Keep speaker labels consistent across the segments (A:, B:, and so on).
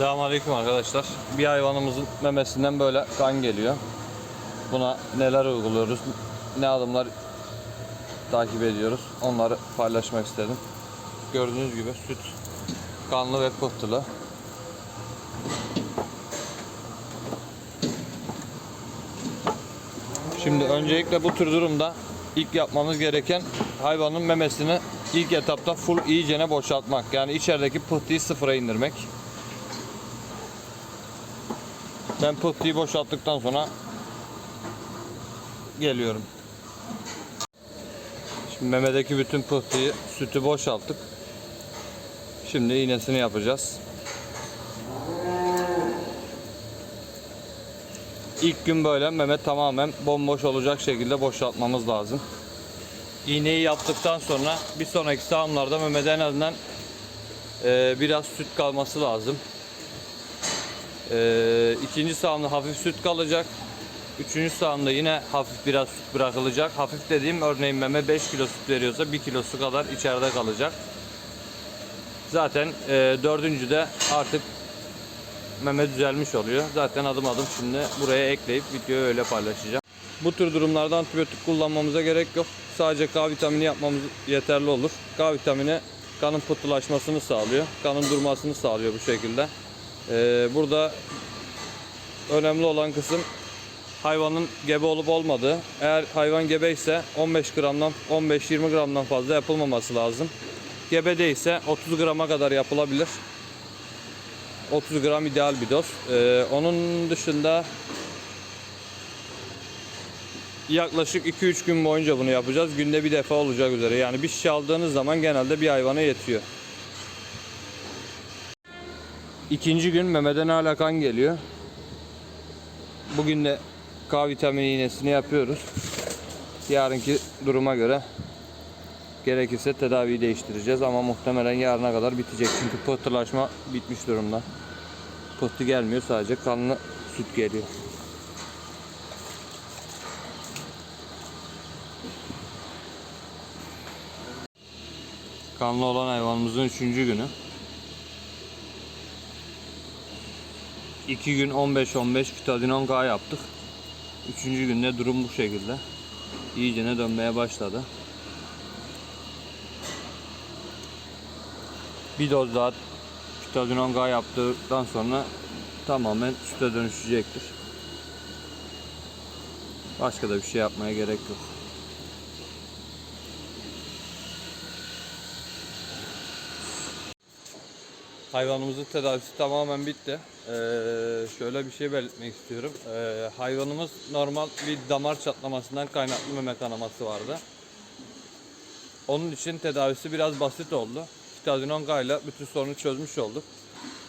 A: Selamünaleyküm arkadaşlar. Bir hayvanımızın memesinden böyle kan geliyor. Buna neler uyguluyoruz, ne adımlar takip ediyoruz onları paylaşmak istedim. Gördüğünüz gibi süt kanlı ve pıhtılı. Şimdi öncelikle bu tür durumda ilk yapmamız gereken hayvanın memesini ilk etapta full iyicene boşaltmak. Yani içerideki pıhtıyı sıfıra indirmek. Ben pıhtıyı boşalttıktan sonra geliyorum. Şimdi memedeki bütün pıhtıyı, sütü boşalttık. Şimdi iğnesini yapacağız. İlk gün böyle meme tamamen bomboş olacak şekilde boşaltmamız lazım. İğneyi yaptıktan sonra bir sonraki sağımlarda memede en azından e, biraz süt kalması lazım. E, ikinci sağımda hafif süt kalacak. Üçüncü sağımda yine hafif biraz süt bırakılacak. Hafif dediğim örneğin meme 5 kilo süt veriyorsa 1 kilosu kadar içeride kalacak. Zaten e, dördüncüde artık meme düzelmiş oluyor. Zaten adım adım şimdi buraya ekleyip videoyu öyle paylaşacağım. Bu tür durumlarda antibiyotik kullanmamıza gerek yok. Sadece K vitamini yapmamız yeterli olur. K vitamini kanın pıhtılaşmasını sağlıyor. Kanın durmasını sağlıyor bu şekilde. Ee, burada önemli olan kısım hayvanın gebe olup olmadığı. Eğer hayvan gebe ise 15 gramdan 15-20 gramdan fazla yapılmaması lazım. Gebe değilse 30 grama kadar yapılabilir. 30 gram ideal bir doz. Ee, onun dışında yaklaşık 2-3 gün boyunca bunu yapacağız. Günde bir defa olacak üzere. Yani bir şişe aldığınız zaman genelde bir hayvana yetiyor. İkinci gün memeden hala kan geliyor. Bugün de K vitamini iğnesini yapıyoruz. Yarınki duruma göre gerekirse tedaviyi değiştireceğiz ama muhtemelen yarına kadar bitecek. Çünkü pıhtılaşma bitmiş durumda. Pıhtı gelmiyor sadece kanlı süt geliyor. Kanlı olan hayvanımızın üçüncü günü. 2 gün 15-15 kitadinon K yaptık. Üçüncü günde durum bu şekilde. İyicene dönmeye başladı. Bir doz daha kitadinon K yaptıktan sonra tamamen süte dönüşecektir. Başka da bir şey yapmaya gerek yok. Hayvanımızın tedavisi tamamen bitti. Ee, şöyle bir şey belirtmek istiyorum. Ee, hayvanımız normal bir damar çatlamasından kaynaklı meme kanaması vardı. Onun için tedavisi biraz basit oldu. Fitadinon K ile bütün sorunu çözmüş olduk.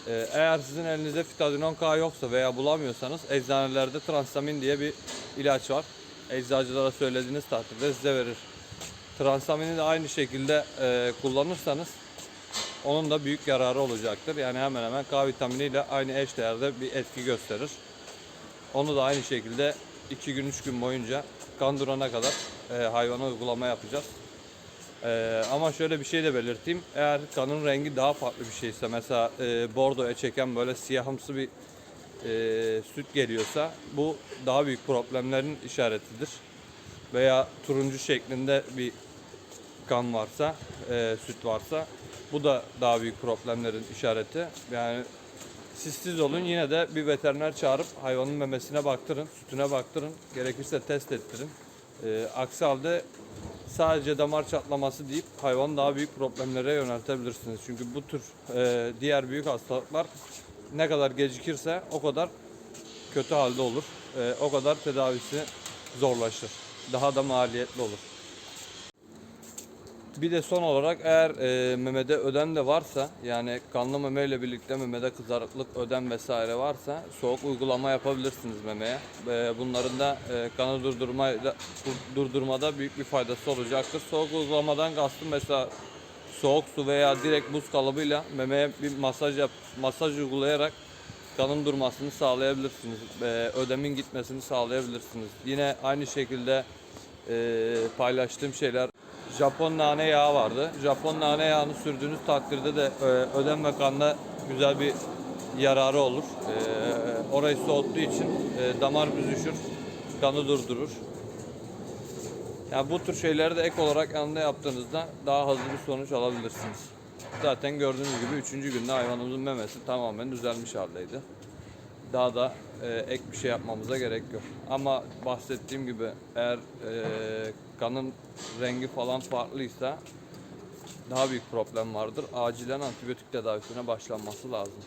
A: Ee, eğer sizin elinizde Fitadinon K yoksa veya bulamıyorsanız eczanelerde Transamin diye bir ilaç var. Eczacılara söylediğiniz takdirde size verir. Transamin'i de aynı şekilde e, kullanırsanız onun da büyük yararı olacaktır. Yani hemen hemen K vitaminiyle aynı eş değerde bir etki gösterir. Onu da aynı şekilde 2 gün 3 gün boyunca kan durana kadar e, hayvana uygulama yapacağız. E, ama şöyle bir şey de belirteyim. Eğer kanın rengi daha farklı bir şeyse mesela e, bordoya çeken böyle siyahımsı bir e, süt geliyorsa bu daha büyük problemlerin işaretidir. Veya turuncu şeklinde bir kan varsa, e, süt varsa bu da daha büyük problemlerin işareti. Yani siz siz olun yine de bir veteriner çağırıp hayvanın memesine baktırın, sütüne baktırın. Gerekirse test ettirin. E, aksi halde sadece damar çatlaması deyip hayvanı daha büyük problemlere yöneltebilirsiniz. Çünkü bu tür e, diğer büyük hastalıklar ne kadar gecikirse o kadar kötü halde olur. E, o kadar tedavisi zorlaşır. Daha da maliyetli olur. Bir de son olarak eğer e, memede ödem de varsa yani kanlı meme ile birlikte memede kızarıklık, ödem vesaire varsa soğuk uygulama yapabilirsiniz memeye. E, bunların da e, kanı durdurma, durdurmada büyük bir faydası olacaktır. Soğuk uygulamadan kastım mesela soğuk su veya direkt buz kalıbıyla memeye bir masaj yap, masaj uygulayarak kanın durmasını sağlayabilirsiniz. E, ödemin gitmesini sağlayabilirsiniz. Yine aynı şekilde e, paylaştığım şeyler Japon nane yağı vardı. Japon nane yağını sürdüğünüz takdirde de e, ödem ve kanda güzel bir yararı olur. E, orayı soğuttuğu için e, damar büzüşür, kanı durdurur. Yani bu tür şeyleri de ek olarak yanında yaptığınızda daha hızlı bir sonuç alabilirsiniz. Zaten gördüğünüz gibi 3. günde hayvanımızın memesi tamamen düzelmiş haldeydi. Daha da e, ek bir şey yapmamıza gerek yok. Ama bahsettiğim gibi eğer e, kanın rengi falan farklıysa daha büyük problem vardır. Acilen antibiyotik tedavisine başlanması lazım.